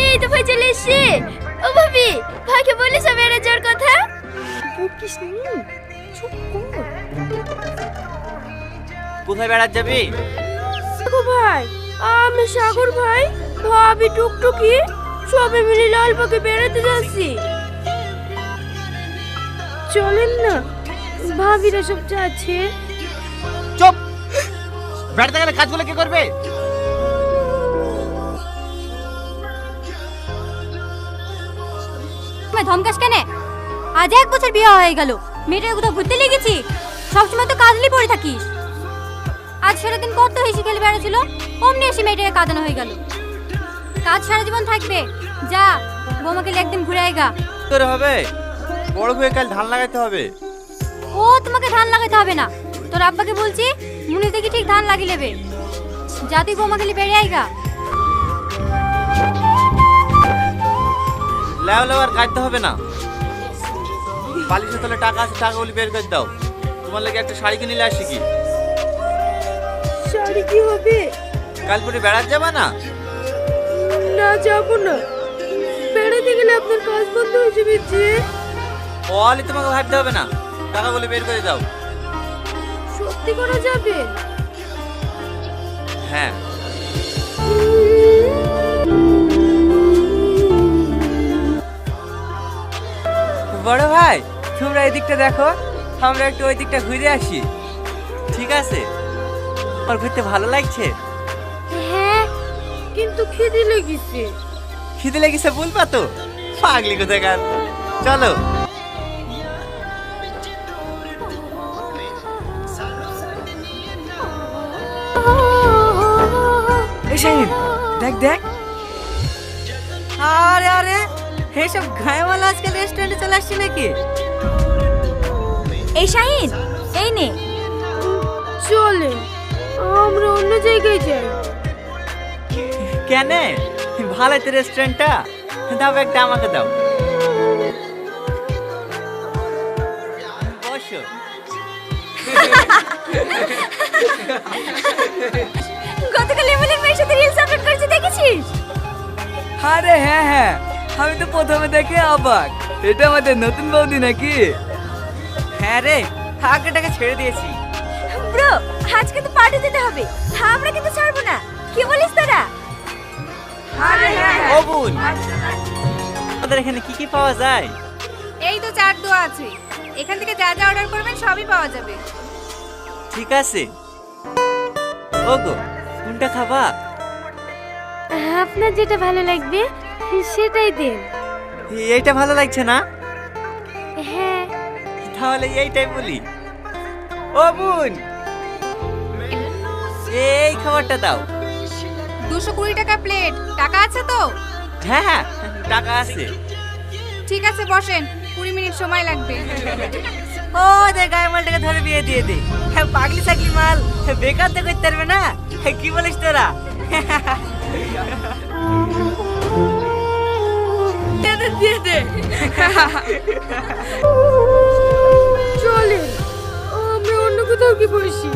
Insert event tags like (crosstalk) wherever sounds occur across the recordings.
এই তো ভাই চলে এসছি। ও ভাবি ভাইকে বলিস আমি এর যাওয়ার কথা? বকিস নি চুপ কর। কোথায় বেড়াত যাবি? দেখো ভাই আমি সাগর ভাই ভাবি টুকটুকি সবাই মিলে লালবাগে বেড়াতে যাচ্ছি। চলেন না ভাবিরা সব যাচ্ছে। বেড়াতে গেলে কাজগুলো কে করবে? ধমকাস কেনে? আজ এক বছর বিয়ে হয়ে গেল। মেয়েটার কোথাও ঘুরতে লেগেছি সবসময় তো কাজলি পড়ে থাকিস। আজ সারাদিন কত হেসে খেলে বেড়াচ্ছিল? অমনি এসে মেয়েটাকে কাঁদানো হয়ে গেল। কাজ সারা জীবন থাকবে। যা বৌমাকে একদিন ঘুরে আয়গা তোর হবে? বড় হয়ে কাল ধান লাগাইতে হবে। ও তোমাকে ধান লাগাতে হবে না। তোর আব্বাকে বলছি মুনি দেখি ঠিক ধান লাগিয়ে নেবে। যা তুই বৌমাকে নিয়ে বেড়ে আয়গা লেও লেও আর কাটতে হবে না। বালিশের তলে টাকা আছে টাকাগুলি বের করে দাও। তোমার লাগে একটা শাড়ি কিনে নিলে আসি কি? শাড়ি কি হবে? কাল পরে বেড়াতে যাবা না? না যাব না। বেড়াতে গেলে আপনার কাজ বন্ধ হয়ে যাবে যে। অলি তোমাকে ভাবতে হবে না। টাকাগুলি বের করে দাও। সত্যি করা যাবে? হ্যাঁ। বড় ভাই তোমরা এদিকটা দেখো আমরা একটু ওই দিকটা ঘুরে আসি। ঠিক আছে? আমার ঘুরতে ভালো লাগছে। হ্যাঁ কিন্তু খিদে লেগেছে। খিদে লেগেছে বলবা তো? পাগলি কোথায় গান চলো। এই শাহিন দেখ দেখ। আরে আরে এইসব গায়েওয়ালা আজকাল রেস্টুরেন্টে চলে আসছে নাকি? এই শাহিন এই নে। চলে আমরা অন্য জায়গায় যাই। কেন? ভালো তো রেস্টুরেন্টটা দাও একটা আমাকে দাও। বসো। (laughs) গতকাল এমএলএর মেয়ের সাথে রিলস আপলোড করেছে দেখেছিস? আরে হ্যাঁ হ্যাঁ। আমি তো প্রথমে দেখে অবাক। এটা আমাদের নতুন বৌদি নাকি? হ্যাঁ রে আগেটাকে ছেড়ে দিয়েছি। ব্রো আজকে তো পার্টি দিতে হবে। আমরা কিন্তু ছাড়বো না। কি বলিস তোরা? ও বোন আমাদের এখানে কি কি পাওয়া যায়? এই তো চার দোয়া আছে। এখান থেকে যা যা অর্ডার করবেন সবই পাওয়া যাবে। ঠিক আছে। ওগো। কোনটা খাবা? আপনার যেটা ভালো লাগবে সেটাই দিন। এইটা ভালো লাগছে না? হ্যাঁ। তাহলে এইটাই বলি। ও বোন! এই খাবারটা দাও। দুশো কুড়ি টাকা প্লেট টাকা আছে তো? হ্যাঁ হ্যাঁ টাকা আছে। ঠিক আছে বসেন। কুড়ি মিনিট সময় লাগবে। ও দে গায়ে মালটাকে ধরে বিয়ে দিয়ে দে। হ্যাঁ পাগলি সাগলি মাল। হ্যাঁ, বেকার তো করতে পারবে না? হ্যাঁ, কি বলিস তোরা? দিয়ে দে চলে। আমরা অন্য কোথাও কি বসি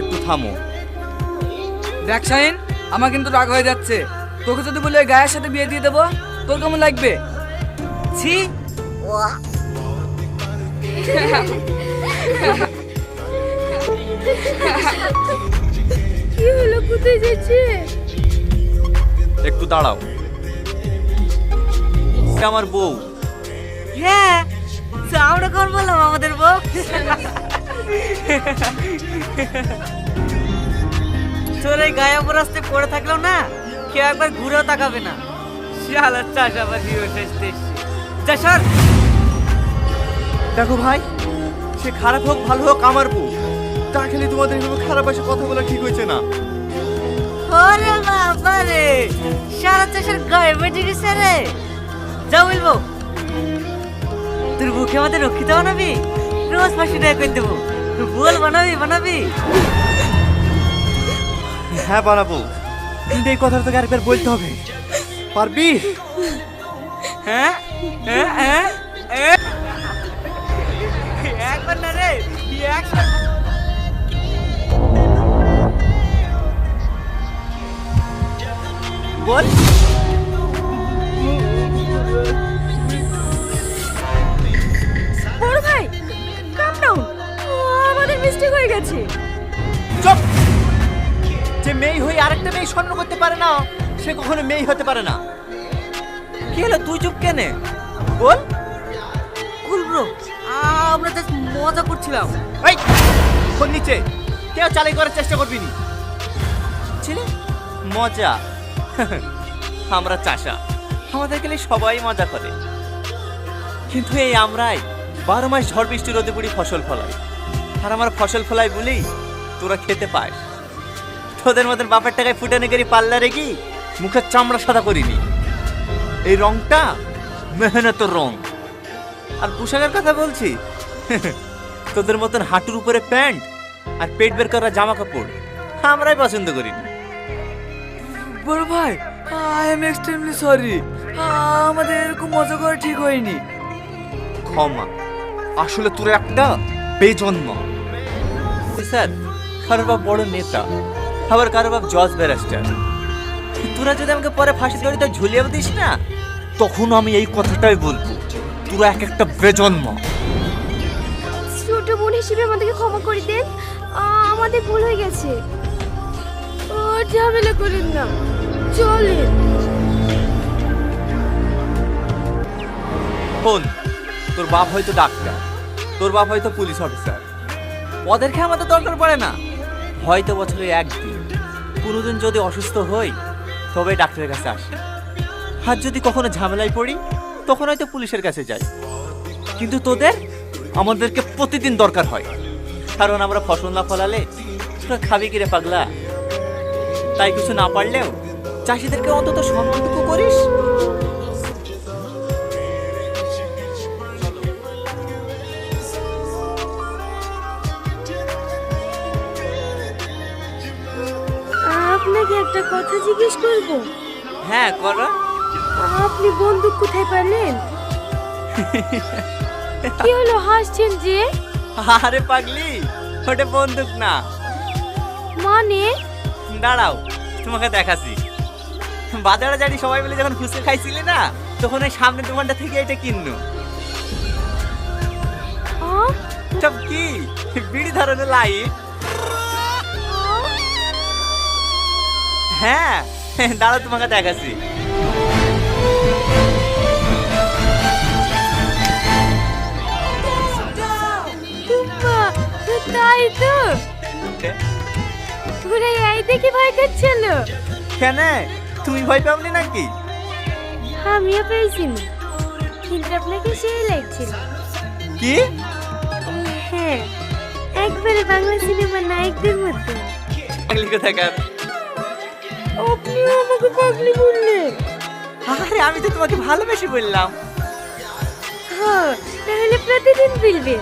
একটু থামো। দেখ শাহিন আমার কিন্তু রাগ হয়ে যাচ্ছে। তোকে যদি বলে গায়ের সাথে বিয়ে দিয়ে দেবো তোর কেমন লাগবে? ছি। কি হলো? কোথায় যাচ্ছে? একটু দাঁড়াও। আমার বউ। হ্যাঁ তো আমরা কখন বললাম আমাদের বউ। তোর এই গায়ে অপরাস্তে পড়ে থাকলেও না কেউ একবার ঘুরেও তাকাবে না। শিয়ালার চাষ আবার হিরো টেস্ট যা সর! দেখো ভাই সে খারাপ হোক ভালো হোক আমার বউ। তা খেলে তোমাদের এভাবে খারাপ এসে কথা বলা ঠিক হয়েছে না? ওরে বাবা রে সারা চাষের গায়ে বেটে গেছে রে। যা বলব তোর বুকে আমাদের রক্ষিত বানাবি? রোজ ফাঁসি দেয়া করে দেবো। বল বানাবি বানাবি? হ্যাঁ বানাবো। কিন্তু এই কথাটা তোকে আরেকবার বলতে হবে। পারবি? হ্যাঁ হ্যাঁ হ্যাঁ হ্যাঁ? না রে। রিয়াকশন বল। বড় ভাই কাম ডাউন আমাদের মিস্টেক হয়ে গেছে। চুপ। যে মেয়ে হয়ে আরেকটা মেয়ে স্বর্ণ করতে পারে না সে কখনো মেয়ে হতে পারে না। কি হলো তুই চুপ কেনে? বল। কুল ব্রো আমরা জাস্ট মজা করছিলাম। এই ফোন নিচে। কেউ চালাই করার চেষ্টা করবি নি। ছেলে? মজা। আমরা চাষা। আমাদের গেলে সবাই মজা করে। কিন্তু এই আমরাই বারো মাস ঝড় বৃষ্টি রোদে পড়ি ফসল ফলাই। আর আমার ফসল ফলাই বলি তোরা খেতে পাস। তোদের মতন বাপের টাকায় ফুটানে গেরি পাল্লা রেখি মুখের চামড়া সাদা করিনি। এই রংটা মেহনতের রং। আর পোশাকের কথা বলছি (laughs) তোদের মতন হাঁটুর উপরে প্যান্ট আর পেট বের করা জামা কাপড় আমরাই পছন্দ করি বড় ভাই আই এম এক্সট্রিমলি সরি আমাদের এরকম মজা করা ঠিক হয়নি। ক্ষমা। আসলে তোর একটা বেজন্ম। স্যার কারোর বাপ বড় নেতা আবার কারোর বাপ জজ ব্যারিস্টার। তোরা যদি আমাকে পরে ফাঁসি দড়িতে ঝুলিয়ে দিস না তখন আমি এই কথাটাই বলব তোরা এক একটা বেজন্ম। হিসেবে আমাদেরকে ক্ষমা করে দেন। আমাদের ভুল হয়ে গেছে। ঝামেলা করেন না। চলেন। শোন, তোর বাপ হয়তো ডাক্তার, তোর বাপ হয়তো পুলিশ অফিসার। খেয়ে আমাদের দরকার পড়ে না। হয়তো বছরে একদিন, কোনোদিন যদি অসুস্থ হই তবে ডাক্তারের কাছে আসি। আর যদি কখনো ঝামেলায় পড়ি, তখন হয়তো পুলিশের কাছে যাই। কিন্তু তোদের, আমাদেরকে প্রতিদিন দরকার হয়। কারণ আমরা ফসল না ফলালে তোরা খাবি কিরে পাগলা? তাই কিছু না পারলেও চাষিদেরকে অন্তত সম্মানটুকু করিস। আপনাকে একটা কথা জিজ্ঞেস করব? হ্যাঁ করো। আপনি বন্দুক কোথায় পারলেন (laughs) কি হলো হাসছেন যে আরে পাগলি ওটা বন্দুক না। মানে? দাঁড়াও তোমাকে দেখাচ্ছি। বাজারে জানি সবাই মিলে যখন ফুচকা খাইছিলে না তখন ওই সামনের দোকানটা থেকে এটা কিনলো? সব কি? বিড়ি ধরনের লাইট হ্যাঁ দাঁড়াও তোমাকে দেখাচ্ছি। তাই তো? ওরা এই দেখে ভয় করছিল কেন? তুমি ভয় পাওনি নাকি? আমিও পেয়েছি না কিন্তু আপনাকে সেই লাগছিল। কি? হ্যাঁ একবারে বাংলা সিনেমার নায়কদের মতো পাগলি কোথাকার আপনিও আমাকে পাগলি বললেন। আরে আমি তো তোমাকে ভালোবেসে বললাম। হ্যাঁ তাহলে প্রতিদিন বলবেন।